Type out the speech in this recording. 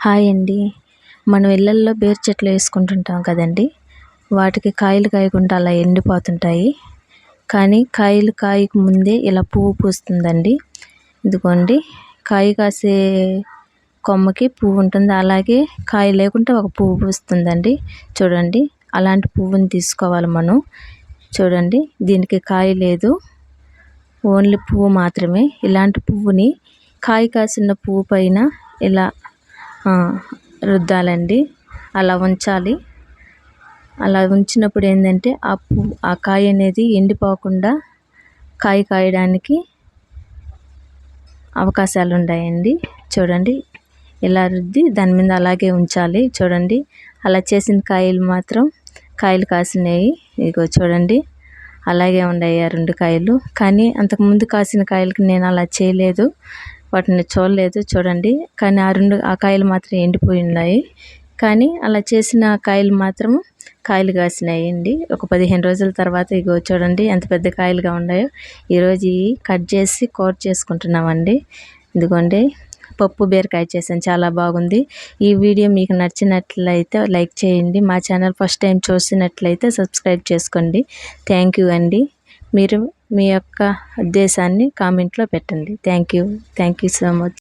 Hi అండి. మనం ఇళ్ళల్లో బేర్ చెట్లు వేసుకుంటుంటాం కదండి. వాటికి కాయలు కాయకుండా అలా ఎండిపోతుంటాయి. కానీ కాయలు కాయకు ముందే ఇలా పువ్వు పూస్తుందండి. ఇదిగోండి కాయ కాసే కొమ్మకి పువ్వు ఉంటుంది. అలాగే కాయ లేకుంటే ఒక పువ్వు పూస్తుందండి. చూడండి అలాంటి పువ్వుని తీసుకోవాలి మనం. చూడండి దీనికి కాయ లేదు. ఓన్లీ పువ్వు మాత్రమే. ఇలాంటి పువ్వుని కాయ కాసిన పువ్వు పైన ఇలా రుద్దాలండి. అలా ఉంచాలి. అలా ఉంచినప్పుడు ఏంటంటే ఆ పువ్వు ఆ కాయ అనేది ఎండిపోకుండా కాయ కాయడానికి అవకాశాలు ఉన్నాయండి చూడండి ఇలా రుద్ది దాని మీద అలాగే ఉంచాలి. చూడండి అలా చేసిన కాయలు మాత్రం కాయలు కాసినాయి ఇగో చూడండి అలాగే ఉన్నాయి ఆ రెండు కాయలు. కానీ అంతకుముందు కాసిన కాయలకి నేను అలా చేయలేదు. వాటిని చూడలేదు చూడండి. కానీ ఆ రెండు ఆ కాయలు మాత్రం ఎండిపోయి ఉన్నాయి. కానీ అలా చేసిన కాయలు మాత్రం కాయలు కాసినాయండి. ఒక పదిహేను రోజుల తర్వాత ఇగో చూడండి ఎంత పెద్ద కాయలుగా ఉన్నాయో. ఈరోజు కట్ చేసి కోట్ చేసుకుంటున్నామండి. ఇదిగోండి పప్పు బీరకాయ చేశాను చాలా బాగుంది. ఈ వీడియో మీకు నచ్చినట్లయితే లైక్ చేయండి. మా ఛానల్ ఫస్ట్ టైం చూసినట్లయితే సబ్స్క్రైబ్ చేసుకోండి. థ్యాంక్ యూ అండి. మీరు మీ యొక్క ఉద్దేశాన్ని కామెంట్లో పెట్టండి. Thank you thank you so much